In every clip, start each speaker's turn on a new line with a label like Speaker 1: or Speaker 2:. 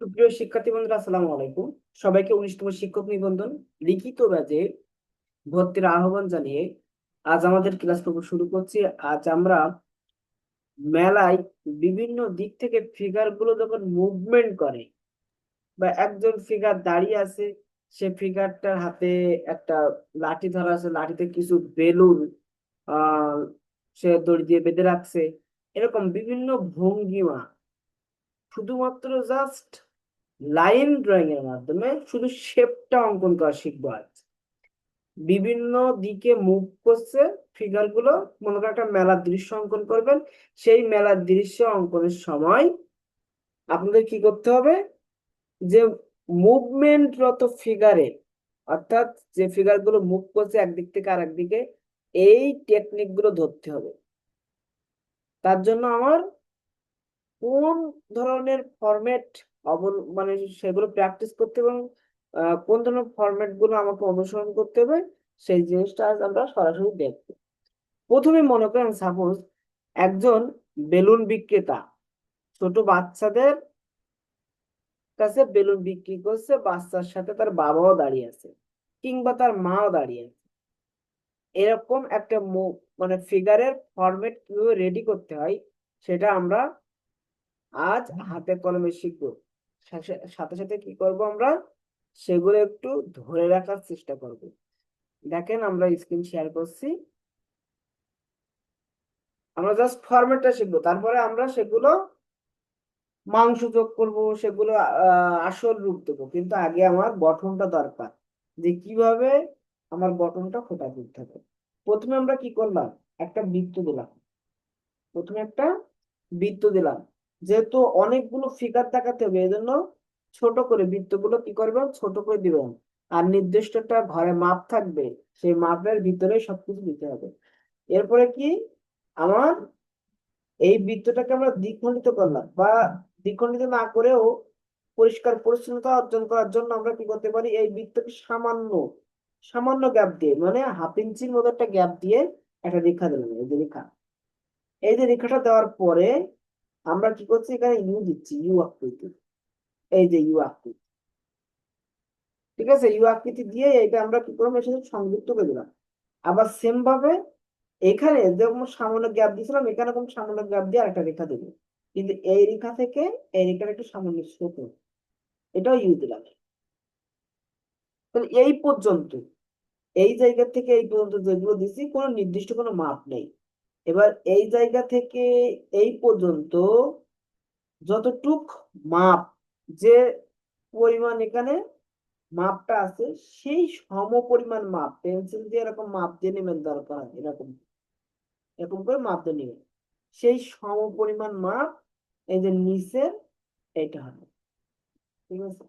Speaker 1: সুপ্রিয় শিক্ষার্থী বন্ধুরা, আসসালামু আলাইকুম। সবাইকে উনিশতম শিক্ষক নিবন্ধন লিখিত ব্যাচে ভর্তির আহ্বান জানিয়ে আজ আমাদের ক্লাস শুরু করছি। আজ আমরা মেলায় বিভিন্ন দিক থেকে ফিগারগুলো যখন মুভমেন্ট করে বা একজন ফিগার দাঁড়িয়ে আছে, সে ফিগারটার হাতে একটা লাঠি ধরা আছে, লাঠিতে কিছু বেলুন, আহ, সে দড়ি দিয়ে বেঁধে রাখছে। এরকম বিভিন্ন ভঙ্গিমা। শুধুমাত্র জাস্ট লাইন ড্রয়িং এর মাধ্যমে শুধু শেপটা অঙ্কন করা শিখব আজ। বিভিন্ন দিকে মুভ করছে ফিগারগুলো, মনে করেন একটা মেলার দৃশ্য অঙ্কন করবেন, সেই মেলার দৃশ্য অঙ্কনের সময় আপনাদের কি করতে হবে? যে মুভমেন্টরত ফিগারে অর্থাৎ যে ফিগারগুলো মুভ করছে একদিক থেকে আরেক দিকে, এই টেকনিকগুলো ধরতে হবে। তার জন্য আমার কোন ধরনের ফরম্যাট অবল মানে সেগুলো প্র্যাকটিস করতে এবং কোন ধরনের ফরম্যাটগুলো আমাকে অনুসরণ করতে হবে, সেই জিনিসটা আজ আমরা সরাসরি দেখব। প্রথমে মনে করেন সাপোজ একজন বেলুন বিক্রেতা, ছোট বাচ্চাদের কাছে বেলুন বিক্রি করছে, বাচ্চার সাথে তার বাবাও দাঁড়িয়ে আছে কিংবা তার মাও দাঁড়িয়ে আছে। এরকম একটা মানে ফিগারের ফরম্যাট কীভাবে রেডি করতে হয়, সেটা আমরা আজ হাতে কলমে শিখব। সাথে সাথে কি করব আমরা? সেগুলো একটু ধরে রাখার চেষ্টা করব। দেখেন আমরা স্ক্রিন শেয়ার করছি। আমরা জাস্ট ফরম্যাটটা শিখব। তারপরে আমরা সেগুলো মাংস যোগ করব, সেগুলো আসল রূপ দেবো। কিন্তু আগে আমার গঠনটা দরকার, যে কীভাবে আমার গঠনটা ফোটা তুলতে হবে। প্রথমে আমরা কি করলাম? একটা বৃত্ত দিলাম। প্রথমে একটা বৃত্ত দিলাম। যেহেতু অনেকগুলো ফিগার দেখাতে হবে এই জন্য ছোট করে বৃত্তগুলো কি করবেন ছোট করে দিবেন আর নির্দিষ্ট একটা ঘরে মাপ থাকবে, সেই মাপের ভিতরে সবকিছু দিতে হবে। এরপরে কি? আমার এই বৃত্তটাকে আমরা দ্বিখণ্ডিত করলাম বা দ্বিখণ্ডিত না করেও পরিষ্কার পরিচ্ছন্নতা অর্জন করার জন্য আমরা কি করতে পারি? এই বৃত্তকে সামান্য সামান্য গ্যাপ দিয়ে মানে হাফ ইঞ্চির মতো একটা গ্যাপ দিয়ে একটা রেখা দিলাম, এই যে রেখা। এই যে রেখাটা দেওয়ার পরে আমরা কি করছি এখানে ইউ দিচ্ছি ইউ আকৃতি এই যে ইউ আকৃতি ঠিক আছে ইউ আকৃতি দিয়ে এটা আমরা কি করলাম এর সাথে সংযুক্ত করে দিলাম আবার সেম ভাবে এখানে যেরকম সামান্য গ্যাপ দিয়েছিলাম এখানে কোন সামান্য গ্যাপ দিয়ে আরেকটা রেখা দেবো কিন্তু এই রেখা থেকে এই রেখাটা একটু সামান্য ছোট এটাও ইউ দিলাম এই পর্যন্ত এই জায়গা থেকে এই পর্যন্ত যেগুলো দিছি কোনো নির্দিষ্ট কোনো মাপ নেই এবার এই জায়গা থেকে এই পর্যন্ত যতটুক মাপ যে পরিমাণ এখানে মাপটা আছে, সেই সম পরিমাণ মাপ, পেন্সিল দিয়ে এরকম মাপ দিয়ে নেবেন দরকার এরকম এরকম করে মাপ দিয়ে নেবেন। সেই সম পরিমাণ মাপ এই যে নিচের এটা হবে। ঠিক আছে?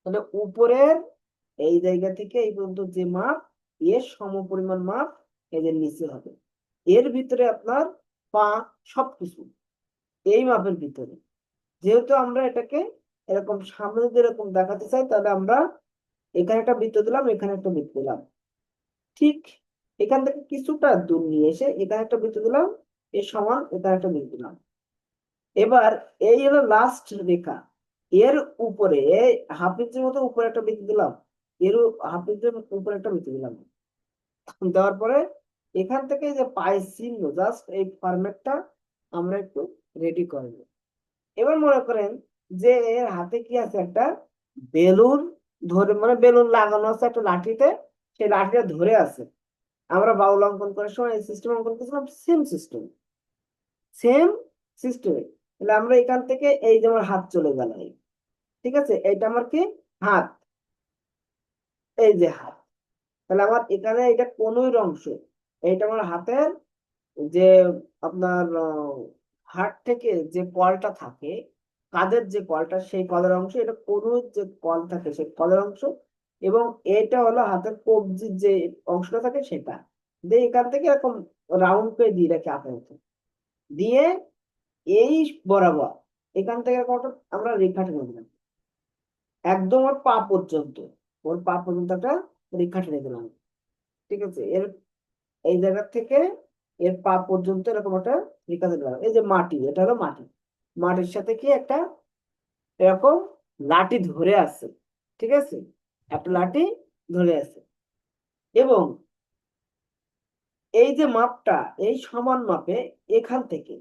Speaker 1: তাহলে উপরের এই জায়গা থেকে এই পর্যন্ত যে মাপ, এর সম পরিমাণ মাপ যে নিচে হবে। এর ভিতরে আপনার পা সবকিছু এই মাপের ভিতরে। যেহেতু আমরা এটাকে এরকম সামনে এরকম দেখাতে চাই, তাহলে আমরা এখানে একটা বৃত্ত দিলাম, এখানে একটা বৃত্ত দিলাম। ঠিক এখান থেকে কিছুটা দূর নিয়ে এসে এখানে একটা বৃত্ত দিলাম এর সমান এখানে একটা বৃত্ত দিলাম। এবার এই হলো লাস্ট রেখা। এর উপরে হাফ ইঞ্চির মতো উপরে একটা বৃত্ত দিলাম। এর হাফ উপরে একটা বৃত্ত দিলাম। দেওয়ার পরে এখান থেকে যে পায়ের চিহ্ন জাস্ট এই ফরম্যাটটা আমরা একটু রেডি করব এবার মনে করেন যে এর হাতে কি আছে একটা বেলুন ধরে মানে বেলুন লাগানো আছে একটা লাঠিতে, সেই লাঠিটা ধরে আছে। আমরা বাউল অঙ্কন করার সময় এই সিস্টেম অঙ্কন করেছিলাম সেম সিস্টেম সেম সিস্টেমে তাহলে আমরা এখান থেকে এই যে আমার হাত চলে গেল। ঠিক আছে? এইটা আমার কি? হাত। এই যে হাত। তাহলে আমার এখানে এটা কোনোই অংশ এইটা আমার হাতের যে আপনার হাত থেকে যে কলটা থাকে কাদের যে কলটা, সেই কলের অংশ, এটা কোনো যে কল থাকে, সেই কলের অংশ, এবং এটা হলো হাতের কবজির যে অংশটা থাকে সেটা। দিয়ে এখান থেকে এরকম রাউন্ড করে দিয়ে রাখি আপাতত দিয়ে এই বরাবর এখান থেকে আমরা রেখা টেনে দিলাম একদম ওর পা পর্যন্ত, ওর পা পর্যন্ত একটা রেখা টেনে দিলাম ঠিক আছে? এর এই জায়গা থেকে এর পা পর্যন্ত এরকম একটা দিলাম এই যে মাটি, এটা হলো মাটি। মাটির সাথে কি একটা এরকম লাঠি ধরে আছে, ঠিক আছে? একটা লাঠি ধরে আছে। এবং এই যে মাপটা, এই সমান মাপে এখান থেকে,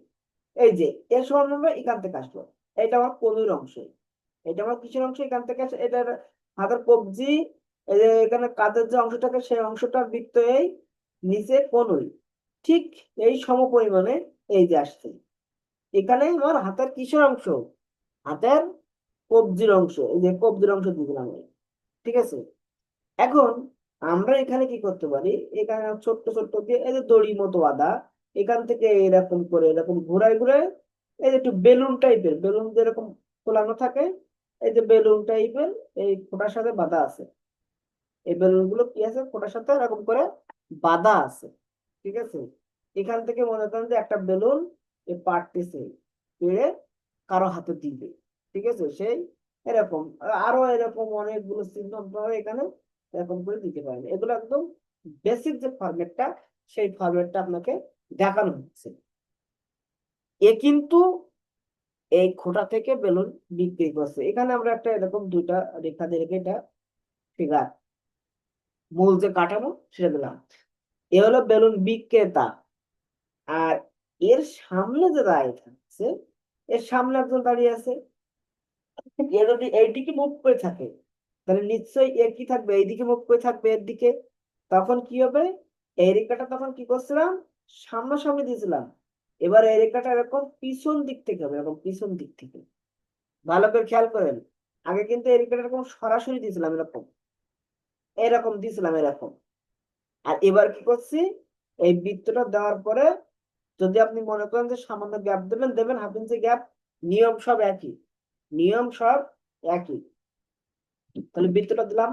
Speaker 1: এই যে এর সমান মাপে এখান থেকে আসলো। এটা আমার কনুর অংশ। এটা আমার কিসের অংশ? এখান থেকে এটা হাতের কবজি, এই যে এখানে কাঁধের যে অংশটাকে, সেই অংশটার বৃত্ত এই নিচে কনুই ঠিক এই সম পরিমাণে এই যে আসছে। এখানে আমার হাতের কিসের অংশ? হাতের কবজির অংশ। এই যে কবজির অংশ দিলাম ঠিক আছে? এখন আমরা এখানে কি করতে পারি? এখানে ছোট্ট ছোট্ট দিয়ে এই যে দড়ি মতো বাঁধা এখান থেকে এরকম করে এরকম ঘুরায় ঘুরায় এই যে একটু বেলুন টাইপের, বেলুন যেরকম ফোলানো থাকে, এই যে বেলুন টাইপের এই খোঁটার সাথে বাঁধা আছে। এই বেলুনগুলো কি আছে? খোঁটার সাথে এরকম করে বাঁধা আছে, ঠিক আছে? এখান থেকে মনে করেন যে একটা বেলুন এ পারতেছে পেড়ে কারও হাতে দিবে, ঠিক আছে? সেই এরকম, আরও এরকম অনেকগুলো চিহ্ন আপনারা এখানে, এরকম করে দিতে পারেন এগুলো একদম বেসিক যে ফরম্যাটটা সেই ফরম্যাটটা আপনাকে দেখানো হচ্ছে। এ কিন্তু এই খোঁটা থেকে বেলুন বিক্রি করছে। এখানে আমরা একটা এরকম দুইটা রেখা দিয়ে রেখে এটা ফিগার মূল যে কাঠামো, সেটা দিলাম। এ হলো বেলুন বিক্রেতা। আর এর সামনে যে দাঁড়িয়ে থাকছে, এর সামনে একজন দাঁড়িয়ে আছে। যদি এইদিকে মুভ করে থাকে, তাহলে নিশ্চয়ই এ কি থাকবে? এইদিকে মুভ করে থাকবে এর দিকে। তখন কি হবে? এই রেখাটা তখন কি করছিলাম? সামনাসামনি দিয়েছিলাম। এবার এই রেখাটা এরকম পিছন দিক থেকে হবে, এরকম পিছন দিক থেকে। ভালো করে খেয়াল করেন। আগে কিন্তু এই রেখাটা এরকম সরাসরি দিয়েছিলাম এরকম। এরকম দিয়েছিলাম এরকম। আর এবার কি করছি? এই বৃত্তটা দেওয়ার পরে যদি আপনি মনে করেন যে সামান্য গ্যাপ দেবেন দেবেন হাফ ইঞ্চি গ্যাপ নিয়ম সব একই। নিয়ম সব একই। তাহলে বৃত্তটা দিলাম।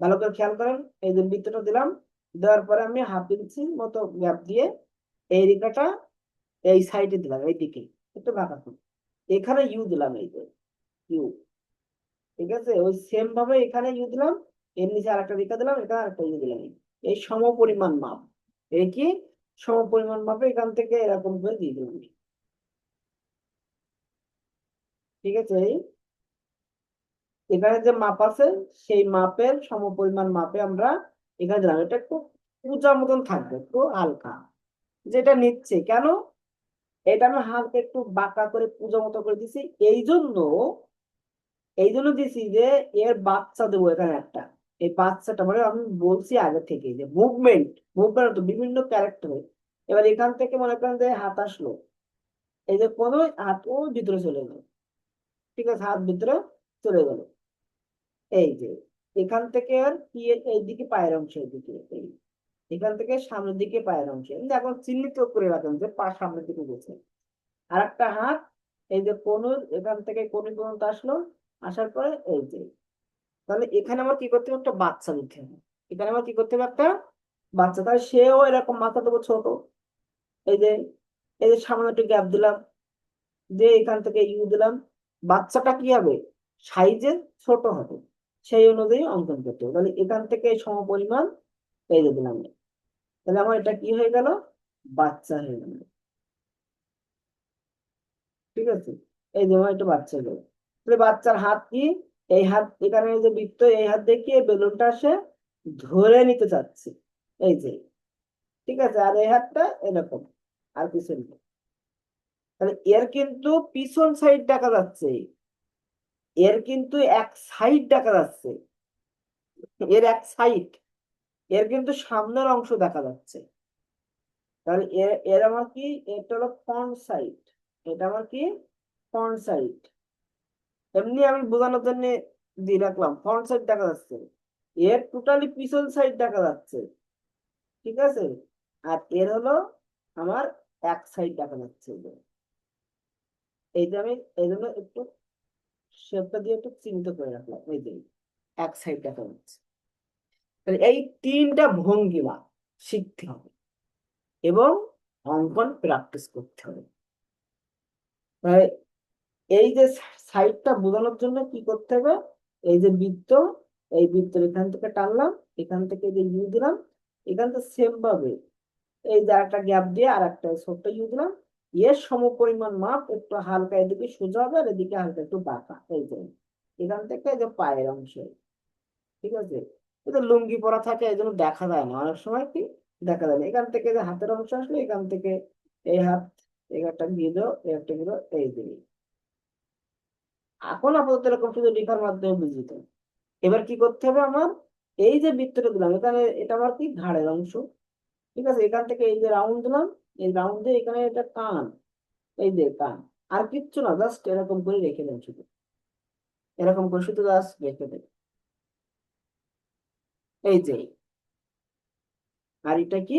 Speaker 1: ভালো করে খেয়াল করেন, এই যে বৃত্তটা দিলাম, দেওয়ার পরে আমি হাফ ইঞ্চি মতো গ্যাপ দিয়ে এই রেখাটা এই সাইডে দিলাম, এই দিকে। একটু বাঁকা করে এখানে ইউ দিলাম, এই যে ইউ ঠিক আছে? ওই সেম ভাবে এখানে ইউ দিলাম এর নিচে আরেকটা রেখা দিলাম এখানে আরেকটা ইউ দিলাম। এই সম পরিমাণ মাপ। এই কি? সম পরিমাণ মাপে এখান থেকে এরকম করে দিয়ে দিলাম। ঠিক আছে? এখানে যে মাপ আছে, সেই মাপের সমপরিমাণ মাপে আমরা এখানে দিলাম। এটা একটু পূজা মতন থাকবে, একটু হালকা। যেটা নিচ্ছে, কেন? এটা আমি হালকা একটু বাঁকা করে পূজা মতো করে দিছি। এই জন্য এই জন্য দিছি যে এর বাচ্চা দেবো এখানে একটা। এই বাচ্চাটা মানে আমি বলছি আগে থেকে যে মুভমেন্ট মুভমেন্ট তো বিভিন্ন ক্যারেক্টার এবার এখান থেকে মনে করেন যে হাত আসলো। এই যে কোনো হাত ও ভিতরে চলে গেল। ঠিক আছে, হাত ভিতরে চলে গেল। এই যে এখান থেকে আর কি এইদিকে পায়ের অংশ এইদিকে এই এখান থেকে সামনের দিকে পায়ের অংশ। এখন চিহ্নিত করে রাখেন যে পা সামনের দিকে গেছে। আর একটা হাত, এই যে কোনুর এখান থেকে কোনি পর্যন্ত আসলো, আসার পরে এই যে তাহলে এখানে আমার কি করতে হবে? একটা বাচ্চা দিতে হবে। এখানে আমার কি করতে হবে? একটা বাচ্চা। তাহলে সেও এরকম মাথা দেবো ছোট। এই যে এই যে সামনে একটু গ্যাপ দিলাম। দিয়ে এখান থেকে ইউ দিলাম। বাচ্চাটা কি হবে? সাইজে ছোট হবে। সেই অনুযায়ী অঙ্কন করতে হবে। তাহলে এখান থেকে সম পরিমাণ এই যে দিলাম। তাহলে আমার এটা কি হয়ে গেল? বাচ্চা হয়ে গেল। ঠিক আছে? এই যে আমার একটা বাচ্চা হয়ে গেল। তাহলে বাচ্চার হাত কি? এই হাত এখানে যে বৃত্ত এই হাত দেখিয়ে বেলুনটা সে ধরে নিতে চাচ্ছে? এই যে, ঠিক আছে, আর এই হাতটা এরকম, আর পিছন তাহলে এর কিন্তু পিছন সাইড দেখা যাচ্ছে। এর কিন্তু এক সাইড দেখা যাচ্ছে। এর এক সাইড এর কিন্তু সামনের অংশ দেখা যাচ্ছে। তাহলে এর এর আমার কি, এটা হলো ফ্রন্ট সাইড এটা আমার কি ফ্রন্ট সাইড এমনি আমি বোঝানোর জন্য দিয়ে রাখলাম। ফ্রন্ট সাইড দেখা যাচ্ছে। এর টোটালি পিছন সাইড দেখা যাচ্ছে। ঠিক আছে? আর এর হলো আমার এক সাইড দেখা যাচ্ছে। এই যে আমি এই জন্য একটু শেপটা দিয়ে একটু চিহ্নিত করে রাখলাম। এই যে এক সাইড দেখা যাচ্ছে। তাহলে এই তিনটা ভঙ্গিমা শিখতে হবে এবং অঙ্কন প্র্যাকটিস করতে হবে। এই যে সাইডটা বোঝানোর জন্য কি করতে হবে? এই যে বৃত্ত, এই বৃত্ত এখান থেকে টানলাম, এখান থেকে যে ইউ দিলাম, এখান থেকে সেম ভাবে এই যে একটা গ্যাপ দিয়ে আর একটা ছোট্ট ইউ দিলাম। এর সমপরিমাণ মাপ একটু হালকা এদিকে সোজা হবে আর এদিকে হালকা একটু বাঁকা, এই যে এখান থেকে এই যে পায়ের অংশ। ঠিক আছে? এটা লুঙ্গি পরা থাকে, এই জন্য দেখা যায় না। অনেক সময় কি দেখা যায় না। এখান থেকে যে হাতের অংশ আসলো, এখান থেকে এই হাত, এই একটা দিয়ে দাও, এই একটা দাও, এই দিকে এখন আপাতত এরকম শুধু রেখার মাধ্যমে বুঝিত এবার কি করতে হবে আমার? এই যে বৃত্তটা দিলাম, এখানে এটা আমার কি? ঘাড়ের অংশ। ঠিক আছে, এখান থেকে এই যে রাউন্ড দিলাম, এই রাউন্ডে এখানে এটা কান, এই যে কান। আর কিচ্ছু না জাস্ট এরকম করে রেখে দেন শুধু। এরকম করে শুধু জাস্ট রেখে দেন এই যে, আর এটা কি?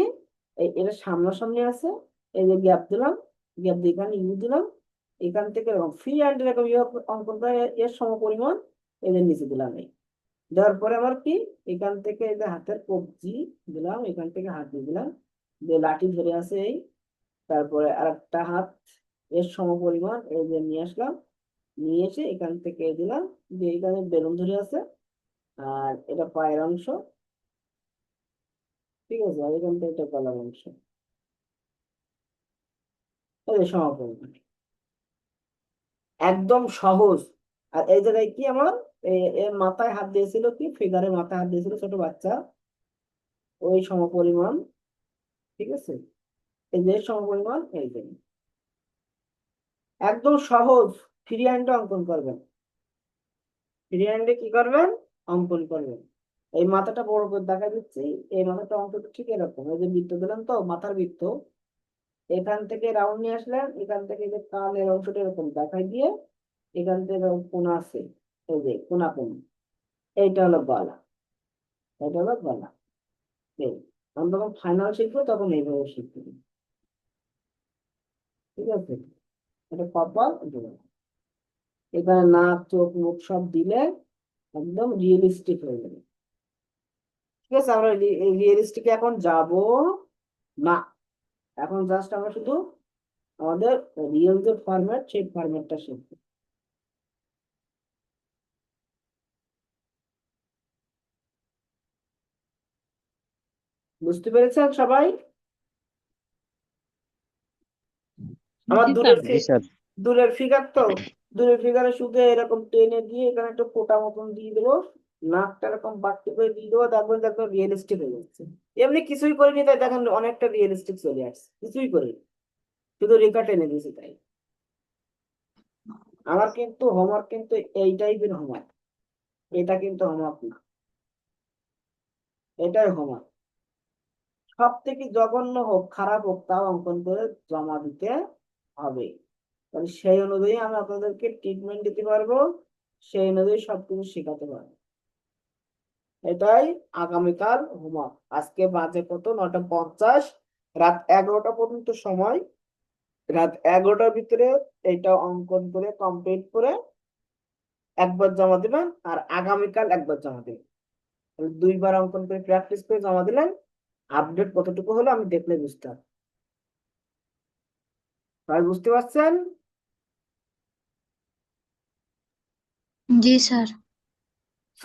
Speaker 1: এটা সামনাসামনি আছে। এই যে গ্যাপ দিলাম গ্যাপ দিয়ে এখানে ইউ দিলাম। এখান থেকে এরকম ফ্রি হ্যান্ড এরকম অঙ্কন করে এর সমপরিমাণ এদের নিচে দিলাম এই। দেওয়ার পরে আমার কি? এখান থেকে এদের হাতের কবজি দিলাম, এখান থেকে হাত দিয়ে দিলাম। যে লাঠি ধরে আছে এই। তারপরে আর একটা হাত এর সমপরিমাণ এই যে নিয়ে আসলাম। নিয়ে এসে এখান থেকে দিলাম। যে এখানে বেলুন ধরে আছে। আর এটা পায়ের অংশ। ঠিক আছে, আর এখান থেকে এটা গলার অংশ। সমপরিমাণ। একদম সহজ। আর এই জায়গায় কি আমার? মাথায় হাত দিয়েছিল কি? ফিগারের মাথায় হাত দিয়েছিল ছোট বাচ্চা। ওই সমপরিমাণ, ঠিক আছে? এই যে সমপরিমাণ, এই যে। একদম সহজ। ফ্রি হ্যান্ডে অঙ্কন করবেন। ফ্রি হ্যান্ডে কি করবেন? অঙ্কন করবেন। এই মাথাটা বড় করে দেখা দিচ্ছি। এই মাথাটা অঙ্কটা ঠিক এরকম। এই যে বৃত্ত দিলাম তো, মাথার বৃত্ত। এখান থেকে রাউন্ড নিয়ে আসলেন, এখান থেকে যে কানের অংশটা এরকম দেখাই দিয়ে এখান থেকে কোনা আছে? এই যে কোনা কোনা এইটা হলো গলা। এটা হলো গলা। আমরা যখন ফাইনাল শিখব তখন এইভাবে শিখব। ঠিক আছে? এটা কপাল এখানে নাক, চোখ, মুখ সব দিলে একদম রিয়েলিস্টিক হয়ে যাবে। ঠিক আছে? আমরা রিয়েলিস্টিকে এখন যাব না। এখন জাস্ট আমরা শুধু আমাদের রিয়েল যে ফরম্যাট সেই ফরম্যাটটা শিখব। বুঝতে পেরেছেন সবাই? আমার দূরের ফিগার তো। দূরের ফিগারে শুধু এরকম টেনে দিয়ে এখানে একটা ফোঁটা মতন দিয়ে দেবো নাকটা এরকম বাড়তি করে দিয়ে দেবো দেখবেন যে একদম রিয়েলিস্টিক হয়ে যাচ্ছে। এমনি কিছুই করিনি, তাই দেখেন অনেকটা রিয়েলিস্টিক চলে আসছে। কিছুই করিনি। শুধু রেখা টেনে দিয়েছি তাই। আমার কিন্তু হোমওয়ার্ক কিন্তু এই টাইপের হোমওয়ার্ক এটা কিন্তু হোমওয়ার্ক না। এটাই হোমওয়ার্ক সব থেকে জঘন্য হোক, খারাপ হোক, তাও অঙ্কন করে জমা দিতে হবে। তাহলে সেই অনুযায়ী আমি আপনাদেরকে ট্রিটমেন্ট দিতে পারব, সেই অনুযায়ী সবকিছু শেখাতে পারব। এটাই আগামীকাল হোমওয়ার্ক। আজকে বাজে কত? নটা পঞ্চাশ। রাত এগারোটা পর্যন্ত সময়। রাত এগারোটার ভিতরে এটা অঙ্কন করে কমপ্লিট করে একবার জমা দিবেন আর আগামীকাল একবার জমা দিবেন। দুইবার অঙ্কন করে প্র্যাকটিস করে জমা দিলেন। আপডেট কতটুকু হলো আমি দেখলে বুঝতে পারব সবাই বুঝতে পারছেন?
Speaker 2: জি, স্যার।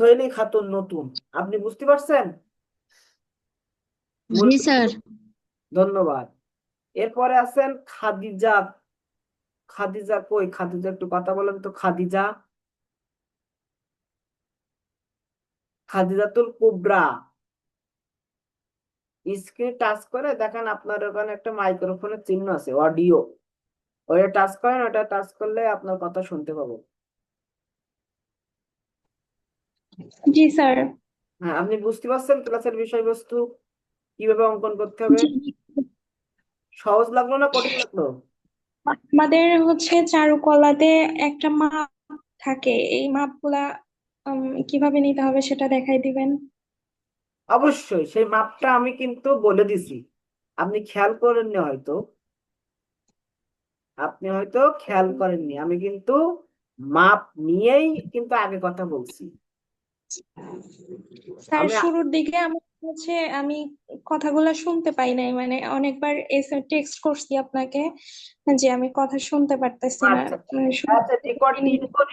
Speaker 1: সোহেলি খাতুন নতুন। আপনি বুঝতে পারছেন?
Speaker 2: জি স্যার।
Speaker 1: ধন্যবাদ। এরপরে আছেন খাদিজা। খাদিজা কই? খাদিজা একটু কথা বলেন তো। খাদিজা। খাদিজাতুল কুবরা। স্ক্রিনে টাচ করে দেখেন আপনার ওখানে একটা মাইক্রোফোনের চিহ্ন আছে অডিও। ওটা টাচ করেন ওটা টাচ করলে আপনার কথা শুনতে পাবো।
Speaker 3: জি স্যার।
Speaker 1: হ্যাঁ আপনি বুঝতে পারছেন ক্লাসের বিষয়বস্তু? কীভাবে অঙ্কন করতে হবে? সহজ লাগল না কঠিন লাগল?
Speaker 3: আমাদের হচ্ছে চারুকলাতে একটা মাপ থাকে। এই মাপগুলা কীভাবে নিতে হবে সেটা দেখাই দিবেন।
Speaker 1: অবশ্যই সেই মাপটা আমি কিন্তু বলে দিছি। আপনি খেয়াল করেননি হয়তো? আপনি হয়তো খেয়াল করেননি। আমি কিন্তু মাপ নিয়েই কিন্তু আগে কথা বলছি।
Speaker 3: স্যার শুরুর দিকে আমার হচ্ছে আমি কথাগুলো শুনতে পাই নাই মানে অনেকবার এসে টেক্সট করছি আপনাকে যে আমি কথা শুনতে পারতেছি না।
Speaker 1: আচ্ছা,
Speaker 3: মানে
Speaker 1: আচ্ছা রেকর্ড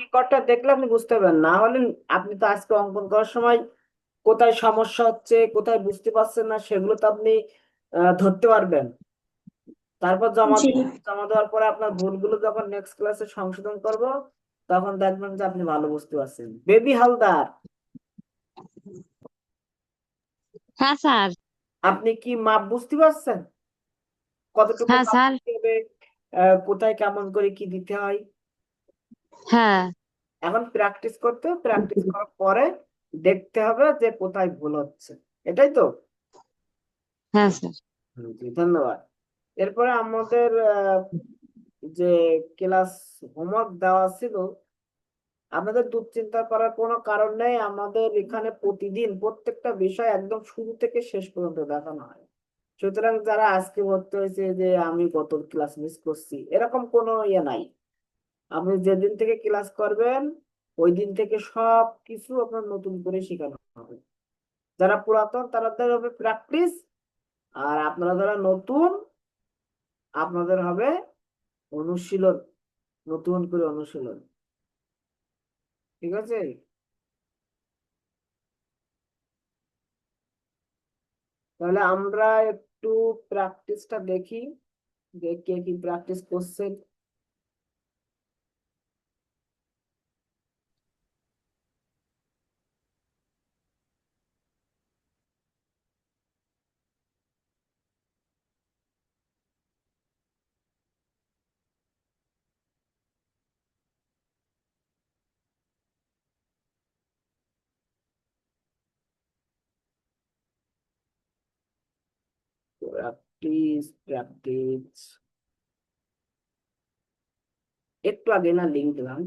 Speaker 1: রেকর্ডটা দেখলে আপনি বুঝতে পারবেন। না হলে আপনি তো আজকে অঙ্কন করার সময় কোথায় সমস্যা হচ্ছে কোথায় বুঝতে পারছেন না সেগুলো তো আপনি ধরতে পারবেন। তারপর জমা জমা দেওয়ার পরে আপনার ভুলগুলো যখন নেক্সট ক্লাসে সংশোধন করব তখন দেখবেন যে আপনি ভালো বুঝতে পারছেন। বেবি হালদার
Speaker 4: হ্যাঁ স্যার।
Speaker 1: আপনি কি মাপ বুঝতে পারছেন? কতটুকু
Speaker 4: হ্যাঁ
Speaker 1: মাপ
Speaker 4: স্যার।
Speaker 1: দিতে হবে? আহ, কোথায় কেমন করে কি দিতে হয়?
Speaker 4: হ্যাঁ।
Speaker 1: এখন প্র্যাকটিস করতে হবে। প্র্যাকটিস করার পরে দেখতে হবে যে কোথায় ভুল হচ্ছে। এটাই তো?
Speaker 4: হ্যাঁ স্যার।
Speaker 1: হুম, জি ধন্যবাদ। এরপরে আমাদের আহ, যে ক্লাস হোমওয়ার্ক দেওয়া ছিল আপনাদের দুশ্চিন্তা করার কোনো কারণ নেই। আমাদের এখানে প্রতিদিন প্রত্যেকটা বিষয় একদম শুরু থেকে শেষ পর্যন্ত দেখানো হয়। সুতরাং যারা আজকে ভর্তি হয়েছে যে, আমি গত ক্লাস মিস করছি? এরকম কোনো ইয়ে নাই। আপনি যেদিন থেকে ক্লাস করবেন, ওই দিন থেকে সব কিছু আপনার নতুন করে শেখানো হবে। যারা পুরাতন তাদের হবে প্র্যাকটিস আর আপনারা যারা নতুন, আপনাদের হবে অনুশীলন, নতুন করে অনুশীলন। ঠিক আছে? তাহলে আমরা একটু প্র্যাকটিসটা দেখি যে কে কি প্র্যাকটিস করছেন প্র্যাকটিস প্র্যাকটিস একটু আগে না লিঙ্ক দিলাম।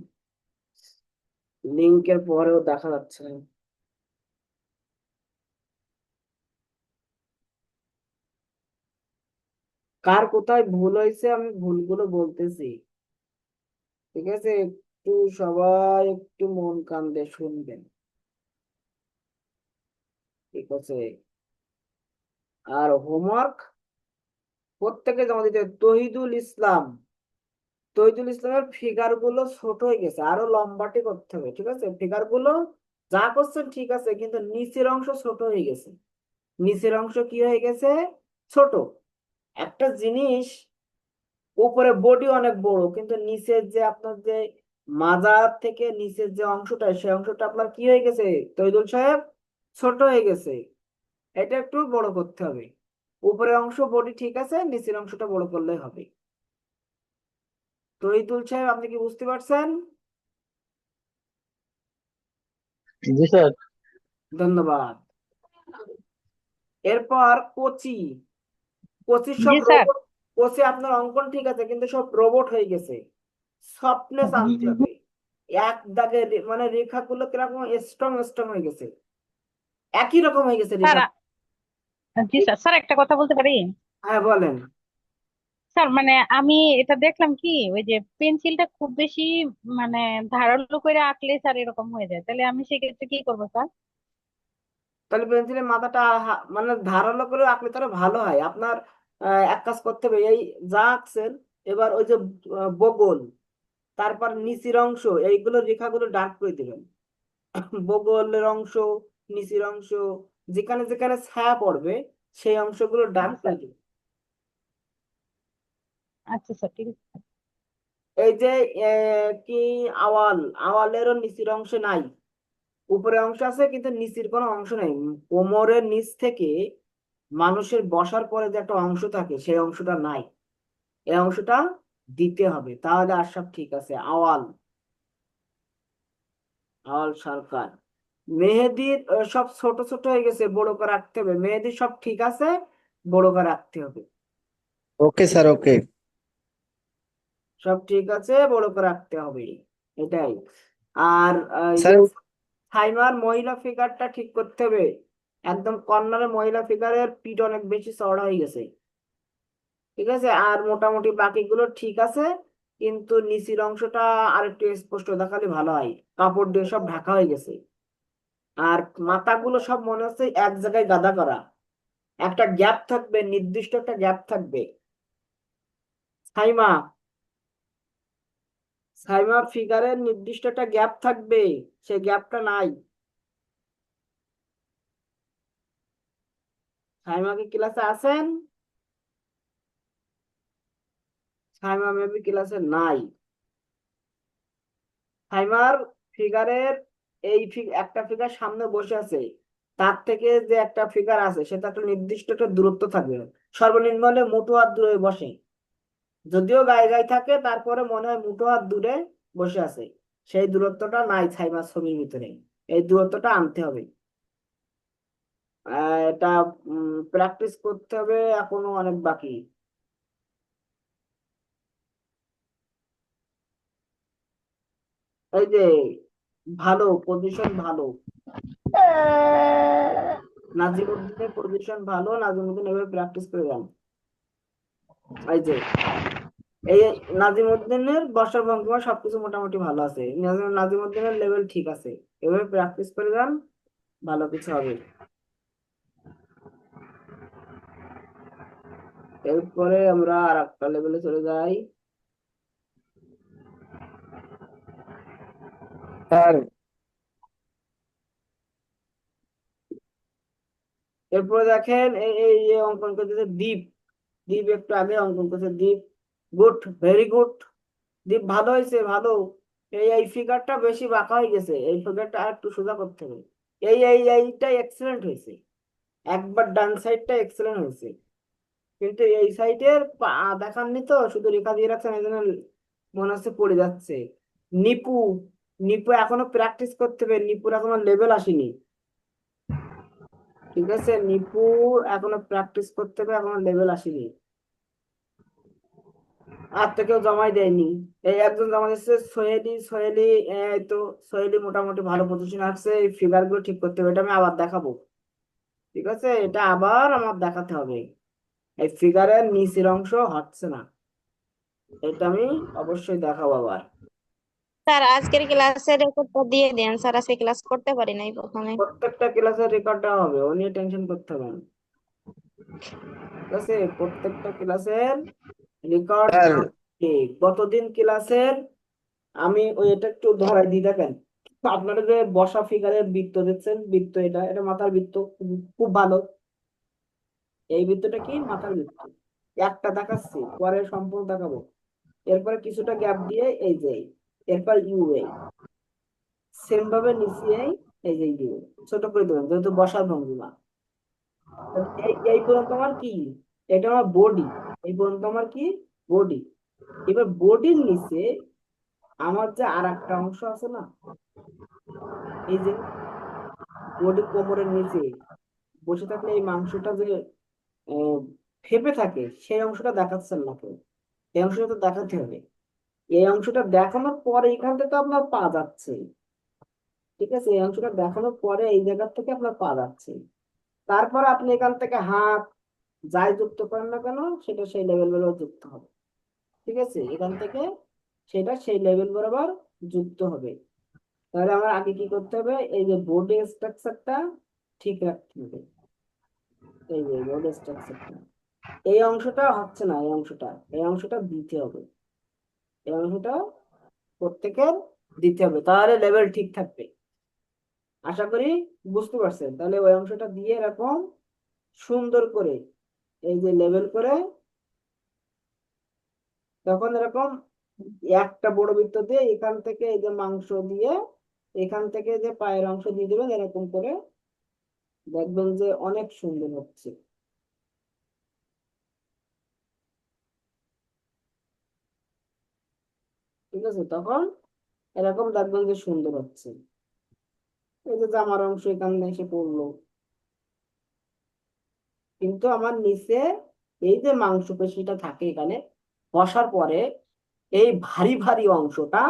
Speaker 1: লিঙ্কের পরেও দেখা যাচ্ছে না। কার কোথায় ভুল হয়েছে আমি ভুলগুলো বলতেছি। ঠিক আছে? একটু সবাই একটু মন কান দিয়ে শুনবেন। ঠিক আছে? আর হোমওয়ার্ক প্রত্যেকে জমা দিতে তহিদুল ইসলাম, তহিদুল ইসলামের ফিগারগুলো ছোট হয়ে গেছে, আরও লম্বাটি করতে হবে, ঠিক আছে? ফিগারগুলো যা করছেন ঠিক আছে, কিন্তু নিচের অংশ ছোট হয়ে গেছে। নিচের অংশ কি হয়ে গেছে? ছোট। একটা জিনিস, উপরে বডি অনেক বড়, কিন্তু নিচের যে আপনার যে মাজার থেকে নিচের যে অংশটা, সেই অংশটা আপনার কি হয়ে গেছে? তৈদুল সাহেব, ছোট হয়ে গেছে। এটা একটু বড় করতে হবে। উপরের অংশ বডি ঠিক আছে নিচের অংশটা বড় করলে হবে। তৈদুল সাহেব আপনি কি বুঝতে পারছেন?
Speaker 2: জি স্যার।
Speaker 1: ধন্যবাদ। এরপর কোচি। কোচির সব কোচি আপনার অঙ্কন ঠিক আছে কিন্তু সব রোবট হয়ে গেছে। সফটনেস আনতে হবে। এক দাগে মানে রেখাগুলো কীরকম স্ট্রং স্ট্রং হয়ে গেছে। একই রকম হয়ে গেছে রেখা।
Speaker 4: জি স্যার স্যার একটা কথা বলতে পারি?
Speaker 1: হ্যাঁ বলেন।
Speaker 4: স্যার মানে আমি এটা দেখলাম কি ওই যে পেন্সিলটা খুব বেশি মানে ধারালো করে আঁকলে স্যার এরকম হয়ে যায়। তাহলে আমি সেক্ষেত্রে কি করব স্যার?
Speaker 1: তাহলে পেন্সিলের মাথাটা মানে ধারালো করে আঁকলে তাহলে ভালো হয়। আপনার এক কাজ করতে হবে এই যা আঁকছেন এবার ওই যে বগল তারপর নিচের অংশ এইগুলো রেখাগুলো ডার্ক করে দিবেন। বগলের অংশ নিচের অংশ যেখানে যেখানে ছায়া পড়বে সেই অংশগুলো ডার্ক করে
Speaker 4: আচ্ছা স্যার ঠিক আছে।
Speaker 1: এই যে কি আওয়াল আওয়ালেরও নিচের অংশ নাই। উপরের অংশ আছে কিন্তু নিচের কোনো অংশ নাই। কোমরের নিচ থেকে মানুষের বসার পরে যে একটা অংশ থাকে সেই অংশটা নাই। এই অংশটা দিতে হবে। তাহলে আর সব ঠিক আছে। আওয়াল। আওয়াল সরকার। মেহেদির সব ছোট ছোট হয়ে গেছে বড় করে রাখতে হবে। মেহেদি সব ঠিক আছে বড় করে রাখতে হবে।
Speaker 2: ওকে স্যার ওকে
Speaker 1: সব ঠিক আছে বড় করে রাখতে হবে। এটাই। আর
Speaker 2: স্যার
Speaker 1: সাইমার মহিলা ফিগারটা ঠিক করতে হবে। একদম কর্নারে মহিলা ফিগারের পিঠ অনেক বেশি চওড়া হয়ে গেছে। ঠিক আছে? আর মোটামুটি বাকিগুলো ঠিক আছে কিন্তু নিচের অংশটা আর একটু স্পষ্ট দেখালে ভালো হয়। কাপড় দিয়ে সব ঢাকা হয়ে গেছে। আর মাথাগুলো সব মনে হচ্ছে এক জায়গায় গাদা করা। একটা গ্যাপ থাকবে, নির্দিষ্ট একটা গ্যাপ থাকবে। সাইমা সাইমা ফিগারের নির্দিষ্ট একটা গ্যাপ থাকবে সেই গ্যাপটা নাই। সাইমা কি ক্লাসে আছেন? সাইমা মেবি ক্লাসে নাই। সাইমার ফিগারের এই একটা ফিগার সামনে বসে আছে, তার থেকে যে একটা ফিগার আছে, সেটা একটা নির্দিষ্ট একটা দূরত্ব থাকবে। সর্বনিম্ন হলে মুঠো হাত দূরে বসে। যদিও গায়ে গায়ে থাকে, তারপরে মনে হয় মুঠো হাত দূরে বসে আছে। সেই দূরত্বটা নাই সাইমার ছবির ভিতরে। এই দূরত্বটা আনতে হবে। এটা প্র্যাকটিস করতে হবে এখনও অনেক বাকি। এই যে ভালো পজিশন ভালো। নাজিমুদ্দিনের পজিশন ভালো, নাজিমুদ্দিন এভাবে প্র্যাকটিস করে যান। এই যে, এই নাজিমুদ্দিনের বসার ভঙ্গিমা সবকিছু মোটামুটি ভালো আছে। নাজিম- নাজিমুদ্দিনের লেভেল ঠিক আছে। এভাবে প্র্যাকটিস করে যান, ভালো কিছু হবে। এরপরে আমরা আর একটা লেভেলে চলে যাই।
Speaker 2: স্যার
Speaker 1: এরপরে দেখেন এই এই অঙ্কন করতেছে দ্বীপ। দ্বীপ একটু আগে অঙ্কন করছে দ্বীপ। Good, very good. দ্বীপ ভালো হয়েছে, ভালো। এই এই ফিগারটা বেশি বাঁকা হয়ে গেছে। এই ফিগারটা আর একটু সোজা করতে হবে। এই এই এইটা এক্সেলেন্ট হয়েছে। একবার ডান সাইডটা এক্সেলেন্ট হয়েছে। কিন্তু এই সাইডের পা, দেখাননি তো? শুধু রেখা দিয়ে রাখছেন, এই জন্য মনে হচ্ছে পড়ে যাচ্ছে। নিপু নিপু এখনও প্র্যাকটিস করতে হবে নিপুর এখনও লেভেল আসেনি। ঠিক আছে? নিপুর এখনও প্র্যাকটিস করতে হবে এখনও লেভেল আসেনি। আর তো কেউ জমাই দেয়নি। এই একজন জমা দিচ্ছে সোহেলি সোহেলি তো সোহেলি মোটামুটি ভালো পজিশন আসছে এই ফিগারগুলো ঠিক করতে হবে এটা আমি আবার দেখাবো। ঠিক আছে? এটা আবার আমার দেখাতে হবে। এই ফিগারের নিচের অংশ হচ্ছে না। এটা আমি অবশ্যই দেখাবো আবার।
Speaker 5: স্যার আজকের ক্লাসের রেকর্ডটা দিয়ে দেন। স্যার আজকে ক্লাস করতে পারি নাই প্রথমে।
Speaker 1: প্রত্যেকটা ক্লাসের রেকর্ডটা হবে ও নিয়ে টেনশন করতে হবে না। ঠিক আছে প্রত্যেকটা ক্লাসের রেকর্ড গতদিন ক্লাসের? আমি ওই এটা একটু ধরাই দিই দেখেন। আপনারা যে বসা ফিগারের বৃত্ত দেখছেন? বৃত্ত এটা এটা মাথার বৃত্ত খুব- ভালো। এই বৃত্তটা কি? মাথার বৃত্ত। একটা দেখাচ্ছি পরে সম্পূর্ণ দেখাবো। এরপরে কিছুটা গ্যাপ দিয়ে এই যে। এরপর ইউ এই সেম ভাবে নিচে এই যে ইউ ছোট করে দেবেন যেহেতু বসার ভঙ্গিমা এই পর্যন্ত আমার কি? এটা আমার বডি এই পর্যন্ত আমার কি? বডি এবার বডির নিচে আমার যে আর একটা অংশ আছে না, এই যে বডি কোমরের নিচে বসে থাকলে এই মাংসটা যে ফেপে থাকে, সেই অংশটা দেখাচ্ছেন না কেউ। এই অংশটা তো দেখাতে হবে। এই অংশটা দেখানোর পরে এখান থেকে আপনার পা যাচ্ছে। ঠিক আছে? এই অংশটা দেখানোর পরে এই জায়গা থেকে আপনার পা যাচ্ছে। তারপর আপনি এখান থেকে হাত যাই যুক্ত করেন না কেন, সেটা সেই লেভেল বরাবর যুক্ত হবে। ঠিক আছে? এখান থেকে সেটা সেই লেভেল বরাবর যুক্ত হবে। তাহলে আমার আগে কি করতে হবে? এই যে বোর্ড স্ট্রাকচারটা ঠিক রাখতে হবে। এই যে বোর্ড স্ট্রাকচারটা এই অংশটা হচ্ছে না, এই অংশটা এই অংশটা দিতে হবে। এই অংশটা প্রত্যেকের দিতে হবে, তাহলে লেভেল ঠিক থাকবে। আশা করি বুঝতে পারছেন। তাহলে ওই অংশটা দিয়ে এরকম সুন্দর করে এই যে লেভেল করে তখন এরকম একটা বড় বৃত্ত দিয়ে এখান থেকে এই যে মাংস দিয়ে এখান থেকে যে পায়ের অংশ দিয়ে দেবেন, এরকম করে দেখবেন যে অনেক সুন্দর হচ্ছে। ঠিক আছে তখন এরকম দেখবেন যে সুন্দর হচ্ছে। এই যে জামার অংশ এখানে এসে পড়ল। কিন্তু আমার নিচে এই যে মাংসপেশিটা থাকে এখানে, বসার পরে এই ভারী ভারী অংশটা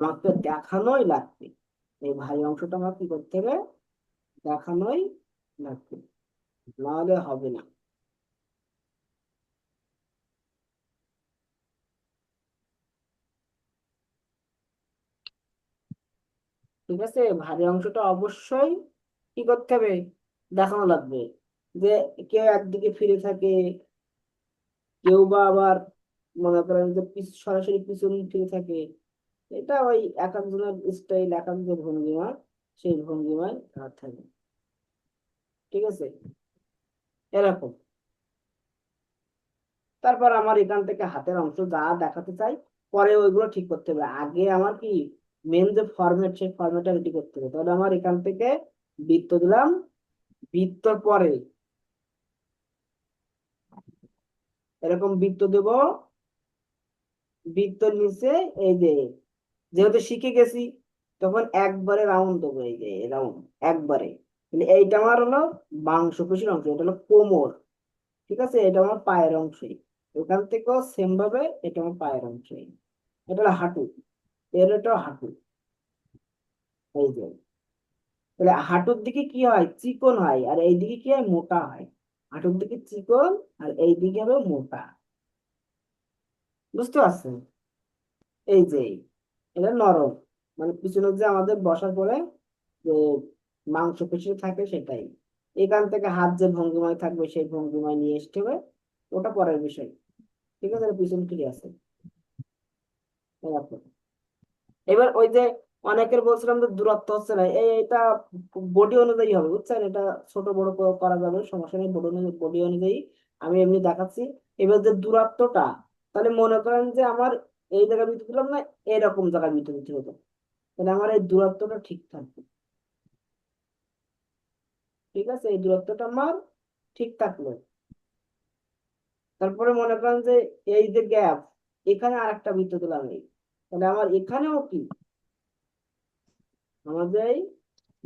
Speaker 1: আমাকে দেখানোই লাগবে। এই ভারী অংশটা আমার কি করতে হবে? দেখানোই লাগবে। নাহলে হবে না। ঠিক আছে? ভারী অংশটা অবশ্যই কি করতে হবে? দেখানো লাগবে। যে কেউ একদিকে ফিরে থাকে, কেউ বা আবার মনে করেন যে সরাসরি পিছন ফিরে থাকে। এটা ওই এক একজনের স্টাইল এক একজনের ভঙ্গিমা, সেই ভঙ্গিমায় থাকে। ঠিক আছে? এরকম। তারপর আমার এখান থেকে হাতের অংশ যা দেখাতে চাই, পরে ওইগুলো ঠিক করতে হবে। আগে আমার কি মেন যে ফরম্যাট সেই ফরম্যাটটা রেডি করতে হবে। তাহলে আমার এখান থেকে বৃত্ত দিলাম। বৃত্তর পরে এরকম বৃত্ত দেব। বৃত্তর নিচে এই যে, যেহেতু শিখে গেছি, তখন একবারে রাউন্ড দেবো এই যে রাউন্ড একবারে। মানে এইটা আমার হলো মাংসপেশির অংশ, এটা হলো কোমর। ঠিক আছে? এটা আমার পায়ের অংশই। ওখান থেকেও সেম ভাবে এটা আমার পায়ের অংশই। এটা হলো হাঁটু। এর হাঁটু। এই যে। তাহলে হাঁটুর দিকে কি হয়? চিকন হয়। আর এই দিকে কি হয়? মোটা হয়। হাঁটুর দিকে চিকন আর এই দিকে হবে মোটা। বুঝতে পারছেন? এই যে, এটা নরম। মানে পিছনে যে আমাদের বসার পরে যে মাংসপেশি থাকে সেটাই। এখান থেকে হাত যে ভঙ্গিমায় থাকবে সেই ভঙ্গিমায় নিয়ে আসতে হবে। ওটা পরের বিষয়। ঠিক আছে? পিছন ফিরে আছে। এবার ওই যে অনেকের বলছিলাম যে দূরত্ব হচ্ছে না এটা বডি অনুযায়ী হবে, বুঝছেন? এটা ছোট বড় করা যাবে, সমস্যা নেই বডি অনুযায়ী বডি অনুযায়ী আমি এমনি দেখাচ্ছি। এবার যে দূরত্বটা, তাহলে মনে করেন যে আমার এই জায়গায় বিদ্যুৎ দিলাম না, এরকম জায়গায় বিদ্যুৎ দিতে হতো তাহলে আমার এই দূরত্বটা ঠিক থাকবে। ঠিক আছে? এই দূরত্বটা আমার ঠিক থাকল। তারপরে মনে করেন যে এই যে গ্যাপ এখানে আরেকটা বৃত্ত দিলাম এই তাহলে আমার এখানেও কি? আমাদের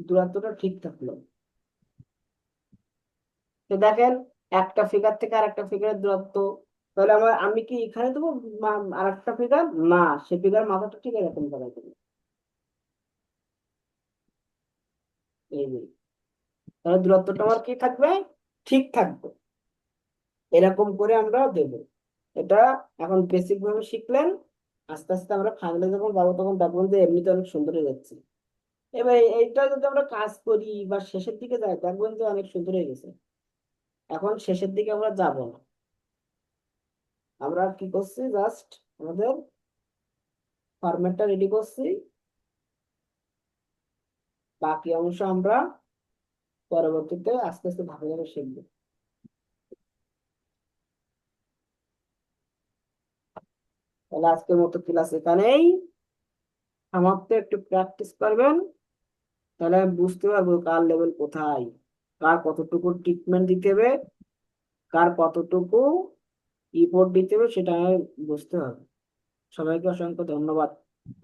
Speaker 1: দূরত্বটা ঠিক থাকল। তো দেখেন, একটা ফিগার থেকে আরেকটা ফিগারের দূরত্ব। তাহলে আমার, আমি কি এখানে দেবো মা- আরেকটা ফিগার না, সে ফিগার মাথাটা ঠিক এরকম জায়গায় দেবো। তাহলে দূরত্বটা আমার কি থাকবে? ঠিক থাকবে। এরকম করে আমরা দেব। এটা এখন বেসিক ভাবে শিখলেন। আস্তে আস্তে আমরা ফাইনালে যখন যাব তখন দেখবেন যে এমনিতে অনেক সুন্দর হয়ে যাচ্ছে। এবার এই- এইটা যদি আমরা কাজ করি বা শেষের দিকে যাই দেখবেন যে অনেক সুন্দর হয়ে গেছে। এখন শেষের দিকে আমরা যাব না। আমরা কি করছি? জাস্ট আমাদের ফরম্যাটটা রেডি করছি। বাকি অংশ আমরা পরবর্তীতে আস্তে আস্তে ধাপে শিখব। তাহলে আজকের মতো ক্লাস এখানেই। সমাপ্ত, একটু প্র্যাকটিস করবেন। তাহলে আমি বুঝতে পারব কার লেভেল কোথায়। কার কতটুকু ট্রিটমেন্ট দিতে হবে, কার কতটুকু রিপোর্ট দিতে হবে, সেটা আমি বুঝতে হবে সবাইকে অসংখ্য ধন্যবাদ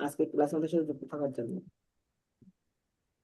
Speaker 1: আজকে ক্লাসের সাথে যুক্ত থাকার জন্য।